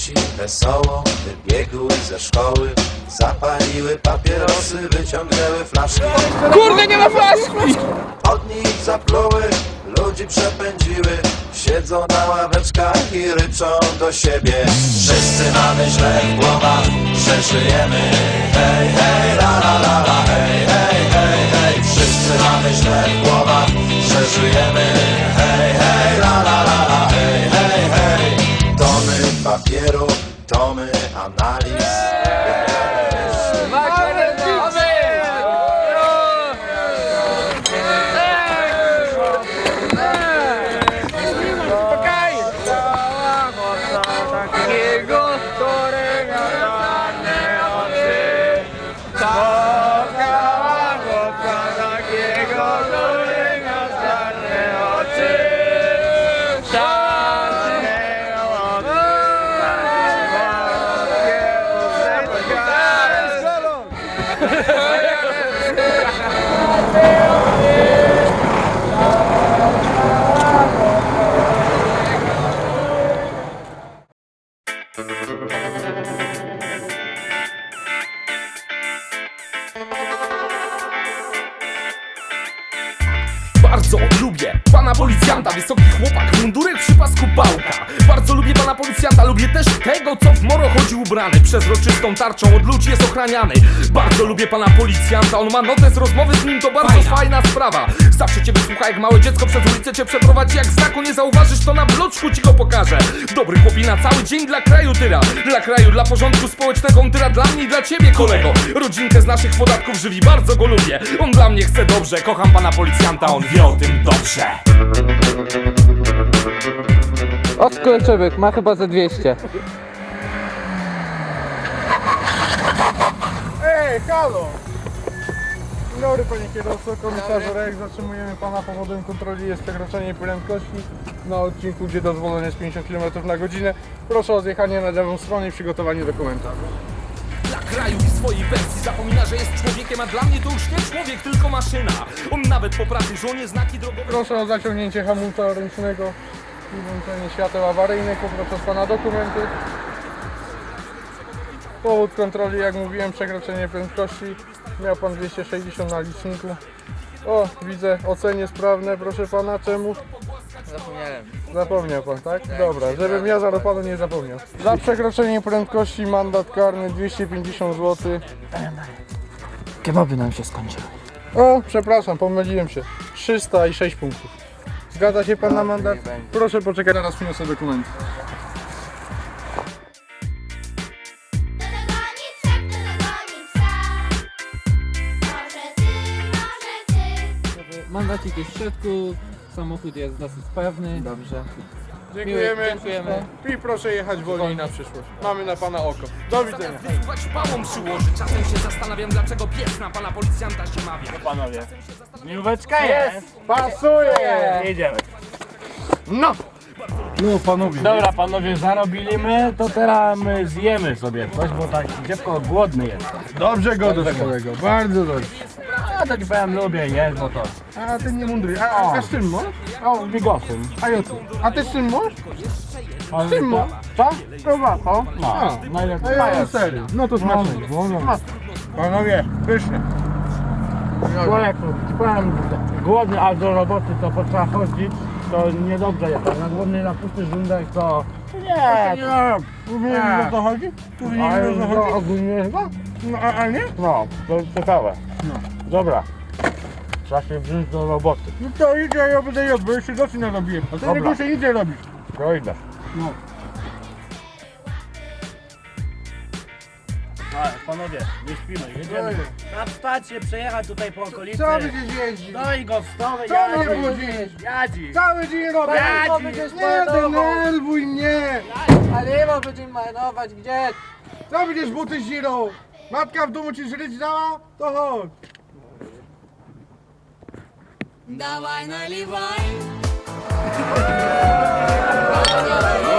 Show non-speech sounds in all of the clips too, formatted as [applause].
Dzieci wesoło wybiegły ze szkoły, zapaliły papierosy, wyciągnęły flaszki. Kurde, nie ma flaszki! Od nich zapluły, ludzi przepędziły, siedzą na ławeczkach i ryczą do siebie. Wszyscy mamy źle w głowach, że żyjemy. Hej, hej, la la la la, hej, hej, hej, hej. Wszyscy mamy źle w głowach, że żyjemy. Hej, hej, la la la Przezroczystą tarczą od ludzi jest ochraniany. Bardzo lubię pana policjanta, on ma notes rozmowy z nim, to bardzo fajna, sprawa. Zawsze cię wysłucha jak małe dziecko, przez ulicę cię przeprowadzi Jak znaku nie zauważysz, to na bloczku ci go pokażę. Dobry chłopina, cały dzień dla kraju tyra. Dla kraju, dla porządku społecznego, on tyra dla mnie i dla ciebie kolego. Rodzinkę z naszych podatków żywi, bardzo go lubię. On dla mnie chce dobrze, kocham pana policjanta, on wie o tym dobrze. Oskurczybyk, ma chyba ze 200 Ej, halo! Dzień dobry panie kierowco, komisarzu Rek, zatrzymujemy pana powodem kontroli jest przekroczenie prędkości na odcinku, gdzie dozwolone jest 50 km na godzinę. Proszę o zjechanie na lewą stronę i przygotowanie dokumenta. Dla kraju i swojej wersji zapomina, że jest człowiekiem, a dla mnie to już nie człowiek, tylko maszyna On nawet po pracy żonie znaki drogowe Proszę o zaciągnięcie hamulca ręcznego i włączenie świateł awaryjnych, poproszę pana dokumenty. Powód kontroli, jak mówiłem, przekroczenie prędkości. Miał pan 260 na liczniku. O, widzę, ocenie sprawne, proszę pana, czemu? Zapomniałem Zapomniał pan, tak? Dobra, żebym ja za panu nie zapomniał. Za przekroczenie prędkości mandat karny 250 zł. Kebaby nam się skończyły O, przepraszam, pomyliłem się. 306 punktów. Zgadza się pan na mandat? Proszę poczekać, zaraz przyniosę dokumenty. Mandacik jest w środku, samochód jest dosyć pewny Dobrze Dziękujemy. dziękujemy. I proszę jechać wolniej na przyszłość. Mamy na pana oko. Do widzenia. Zamiast pałą przyłoży Czasem się zastanawiam, dlaczego pies na pana policjanta się mawia Panowie, dnióweczka jest! Pasuje! Jedziemy. No! No panowie. Dobra panowie, zarobiliśmy, to teraz my zjemy sobie coś, bo tak dziecko głodny jest. Dobrze go do swojego, bardzo dobrze. Ja to powiem, lubię jeść, bo to... A ty nie mądry. A, a, a z czym? O, z migosem. A ja co? A ty z czym? A Z czym masz? Co? No, najlepiej. A ja serio. No to smacznego. No, Panowie, pysznie. Człowieku, powiem, głodny, a do roboty to potrzeba chodzić, to niedobrze jest. Na głodny na pusty żądek to... Nie, Nie, tu nie wiem o co chodzi? Tu nie ale o co to chodzi. ogólnie chyba? No, a, a nie? No, to ciekawe. Dobra. Trzeba się wziąć do roboty. No to idzie, ja będę jadł, bo jeszcze rzeczy narobiłem. A ty Dobra. nie muszę nic nie robić. To idę. No. Ale panowie, nie śpimy, jedziemy. Na stację przejechać tutaj po okolicy. Co będziesz jeździć? No i gostowe, Co jadzi. mnie budzisz? Jadzi. Cały dzień robię. Jadzi. Nie denerwuj mnie. Ale Ewa będziemy marnować, gdzie? Co będziesz buty zirą? Matka w domu ci żryć dała? To chodź. Давай наливай. [laughs]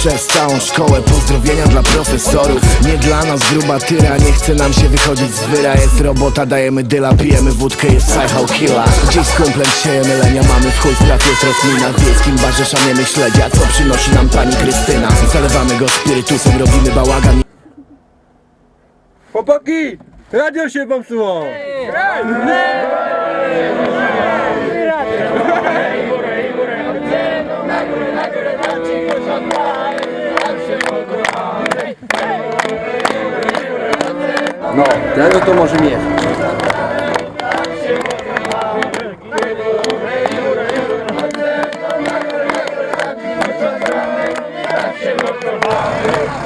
przez całą szkołę, pozdrowienia dla profesorów. Nie dla nas gruba tyra, nie chce nam się wychodzić z wyra Jest robota, dajemy dyla, pijemy wódkę, jest psycho killa Gdzieś z kumplem siejemy lenia, mamy w chuj spraw, jest rozmina. W wiejskim barze szamiemy śledzia, co przynosi nam pani Krystyna. Zalewamy go spirytusem, robimy bałagan. Chłopaki! Radio się popsuło! No, tego to może mieć.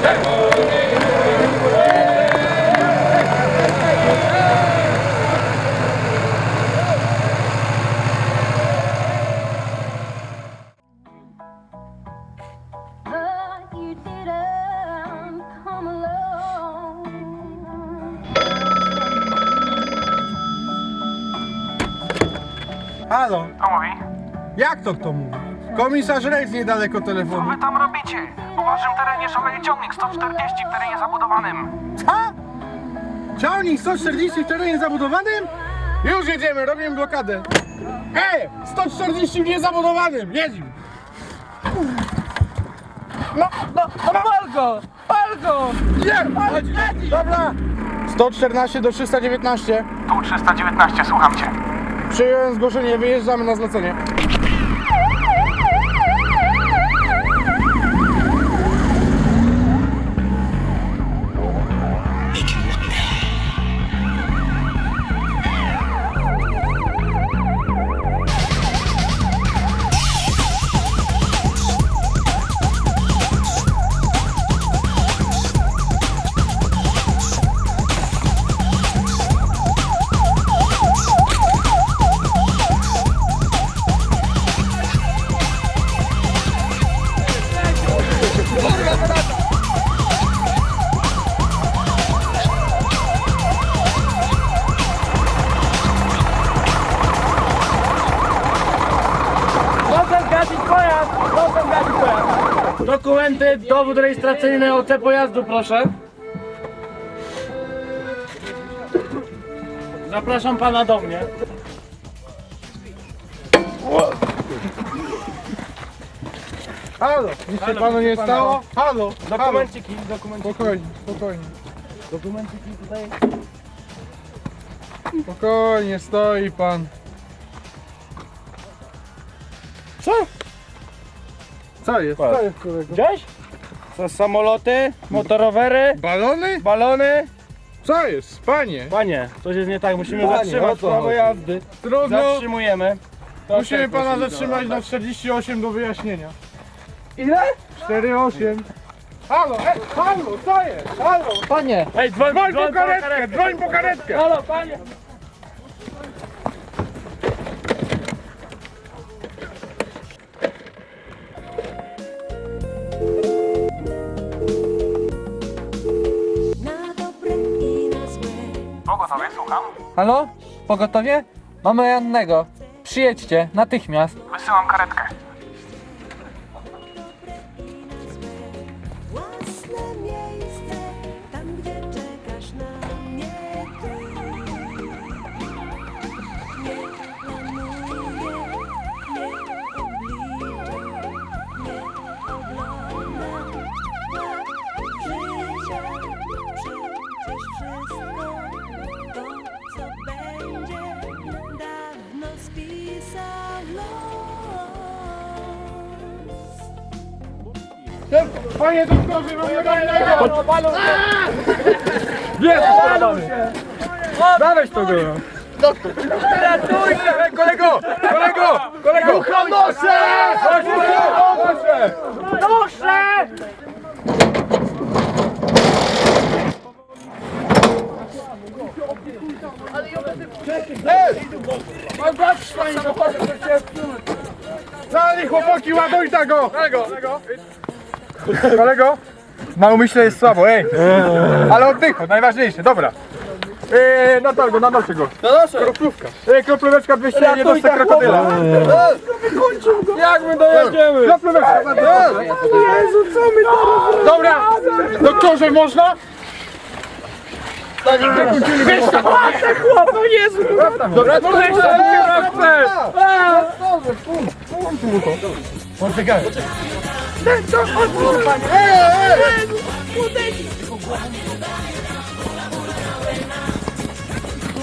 But Jak to kto mówi? Komisarz Rejs niedaleko telefonu. Wy tam robicie? W waszym terenie szaleje ciągnik 140 w terenie zabudowanym. Co? Ciągnik 140 w terenie zabudowanym? Już jedziemy, robimy blokadę. Ej! 140 w niezabudowanym! Jedziemy! No, no, no pal go! Pal go! Nie! Chodź, Dobra! 114 do 319. Tu 319, słucham cię. Przyjąłem zgłoszenie, wyjeżdżamy na zlecenie. Dowód rejestracyjny OC pojazdu, proszę. Zapraszam pana do mnie. Halo! Nic się panu nie stało? Halo! Halo! Dokumenciki, dokumenciki. Spokojnie, spokojnie. Dokumenciki tutaj. Spokojnie, stoi pan. Co? Co jest? Co jest kolego? Gdzieś? Są samoloty, motorowery, Balony? balony. Co jest? Panie! Panie, coś jest nie tak, musimy Panie, o zatrzymać co prawo chodzi? jazdy. Trudno! Zatrzymujemy. Musimy Proszę, pana zatrzymać na 48 do wyjaśnienia. Ile? 4,8. Halo, e, halo, co jest? Halo! Panie, Ej, dzwoń, Dzwoń po karetkę, dzwoń po karetkę! Halo, panie. Halo? Pogotowie? Mamy rannego. Przyjedźcie, natychmiast. Wysyłam karetkę. Panie doktorze, mam jednego! Jest, sprawdzamy. Dawaj to go. Ratujcie! Kolego! Kolego! Kolego! Ducha noszę! Noszę! Noszę! Pan patrz, panie doktorze, co się Dalej chłopaki, ładujcie go! Kolego! Kolego? Na umyśle jest słabo, ej! Ale oddycha, najważniejsze, dobra. Eee, na tego, na nosie go. Na nosie? Kroplówka. Ej, kroplóweczka 200 nie dostać krokodyla. Jak my dojedziemy? Kroplóweczka. Jezu, co my teraz Dobra, doktorze, można? Tak, wykończyli go. Te chłopu, Jezu! Dobra, to jest kierowcę! Doktorze, pum, pum, pum to. Poczekaj.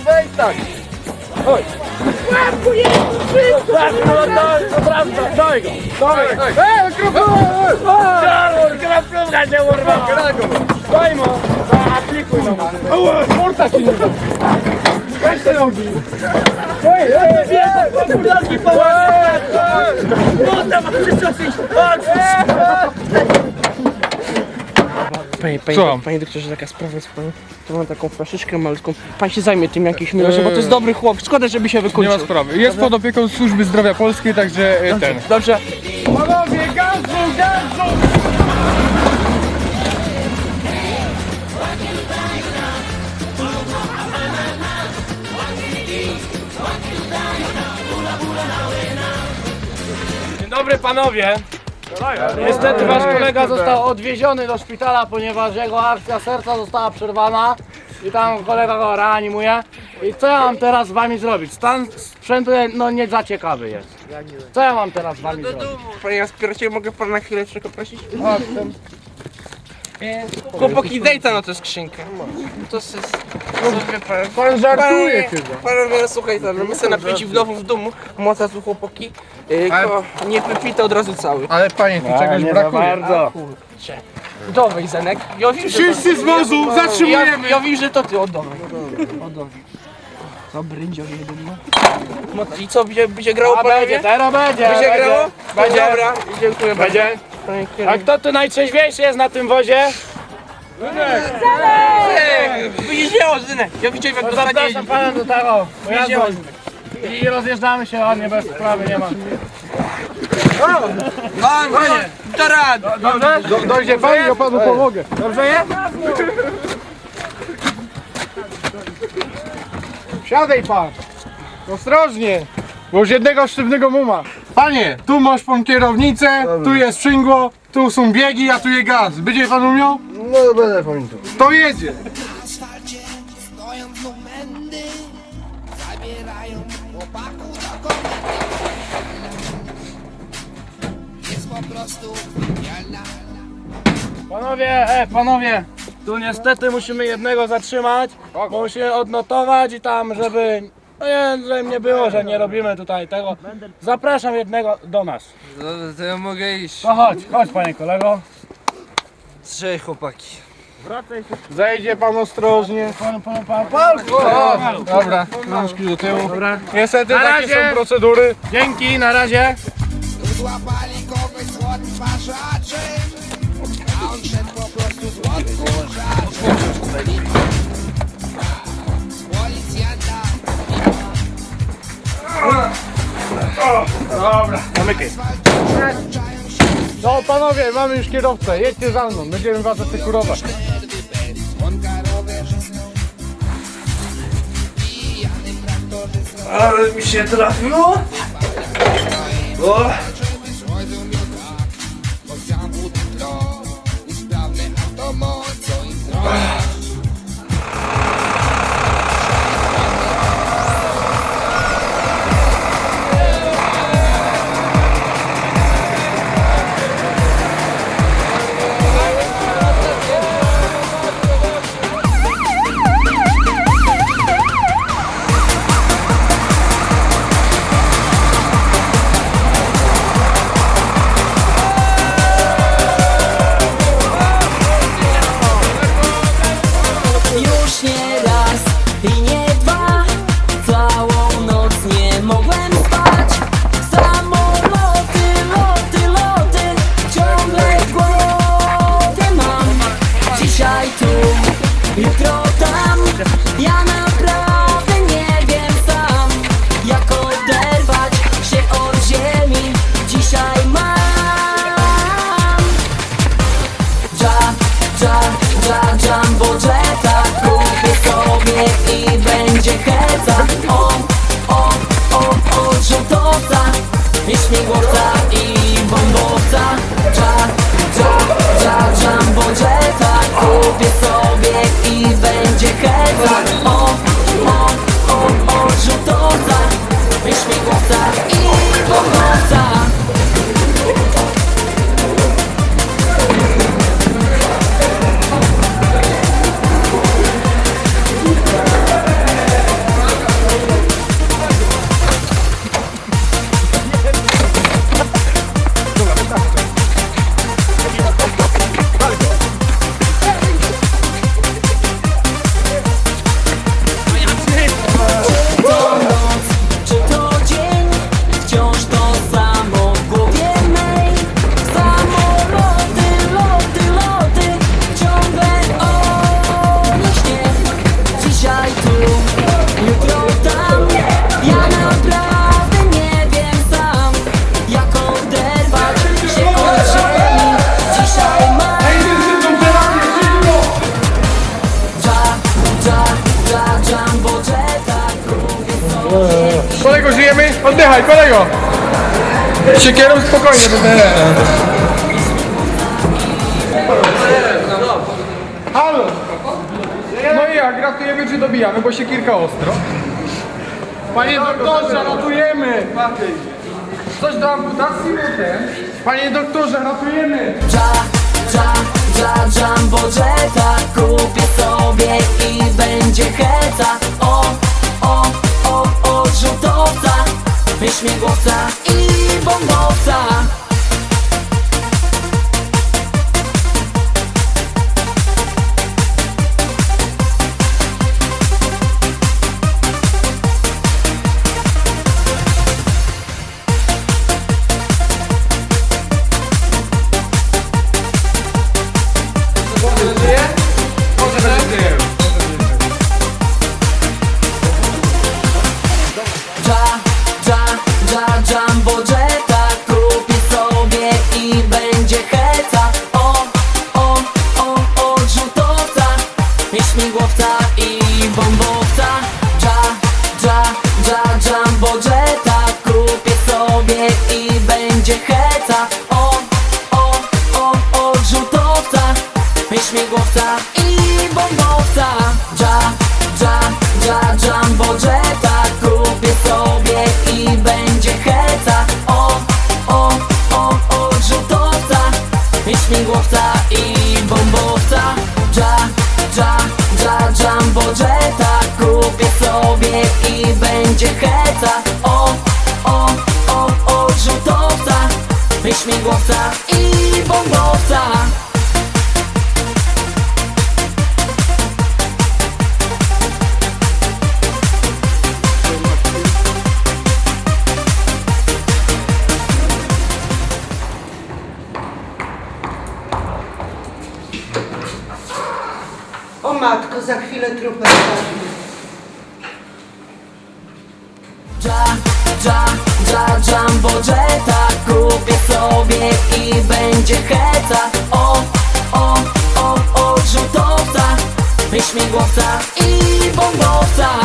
Wejdź tak! Chodź! Łapku jest wszystko! Łapku, daj, to prawda, daj go! Daj! Ej, kroplówka! Kroplówka się urwała! Daj mu! Aplikuj no! Sporta ci nie! Weź te nogi! Ej, ej, ej! Nogi połamać! Można ma przyczosić! Panie, panie, Co? panie doktorze, taka sprawa jest panu. To mam taką flaszeczkę malutką. Pan się zajmie tym jakimś miłością, bo to jest dobry chłop. Szkoda, żeby się Nie ma sprawy. Jest pod opieką Służby Zdrowia Polskiej, także e, ten. Dobrze. Panowie, gazu, gazu! Dobry panowie. Niestety wasz kolega został odwieziony do szpitala, ponieważ jego akcja serca została przerwana i tam kolega go reanimuje. I co ja mam teraz z wami zrobić? Stan sprzętu no nie za ciekawy jest. Co ja mam teraz z wami zrobić? Panie aspiracie, mogę pana na chwileczkę prosić? Chłopaki, daj tam na tę skrzynkę. To jest... Sobie pan... Pan żartuje chyba. panowie, słuchaj, no, my sobie napięci w domu, w domu, moca tu chłopaki, yy, ko, nie wypite od razu cały. Ale panie, tu czegoś brakuje. bardzo. Dawaj, Zenek. Ja wiem, że Wszyscy z wozu, ja, zatrzymujemy! ja wiem, że to ty, oddawaj. Oddawaj. Dobry, rędzior jeden, no. no. I co, będzie, będzie grało A panowie? będzie, teraz będzie. Będzie grało? Będzie. Dobra, dziękuję bardzo. Będzie. Panie A kierowniku. kto tu najtrzeźwiejszy jest na tym wozie? Widzisz, nie, Zenek. Ja widziałem, jak dostanie Zapraszam pana do tego pojazdu. Jedziemy. I rozjeżdżamy się ładnie bez sprawy, nie ma. Pan, panie, to rad. Do, dojdzie pan, ja panu pomogę. Dobrze jest? Siadaj pan. Ostrożnie, bo już jednego sztywnego muma. Panie, tu masz pan kierownicę, tu jest sprzęgło, tu są biegi, a tu jest gaz. Będzie pan umiał? No będę pamiętał. To jedzie. Panowie, e, panowie, tu niestety musimy jednego zatrzymać, bo musimy odnotować i tam, żeby, no nie, żeby nie było, że nie robimy tutaj tego. Zapraszam jednego do nas. No, to ja mogę iść. No chodź, chodź panie kolego. Trzej chłopaki. Zejdzie pan ostrożnie. Pan, pan, pan, pan. O, dobra, rączki do tyłu. Dobra. Niestety Na takie razie. są procedury. Dzięki, na razie. Złapali kogoś Policjanta Zamykaj. No panowie, mamy już kierowcę, jedźcie za mną, będziemy was asekurować. Ale mi się trafiło. O. bombowca Oddychaj, kolego! Siekierą spokojnie, bo nie. Halo! No i jak, ratujemy czy dobijamy, bo się kilka ostro. Panie doktorze, ratujemy! Coś do amputacji, bo ten. Panie doktorze, ratujemy! Ja, ja, jumbo jetta Kupię sobie i będzie heca O, o, o, o, rzutowca Wyśmigłowca i bombowca Ja, heca O, o, o, o, rzutowca. Wyśmigłowca i bombowca. O matko, za chwilę trupem Sobie i będzie heca. O, o, o, o, rzutowca. Wyśmigłowca i bombowca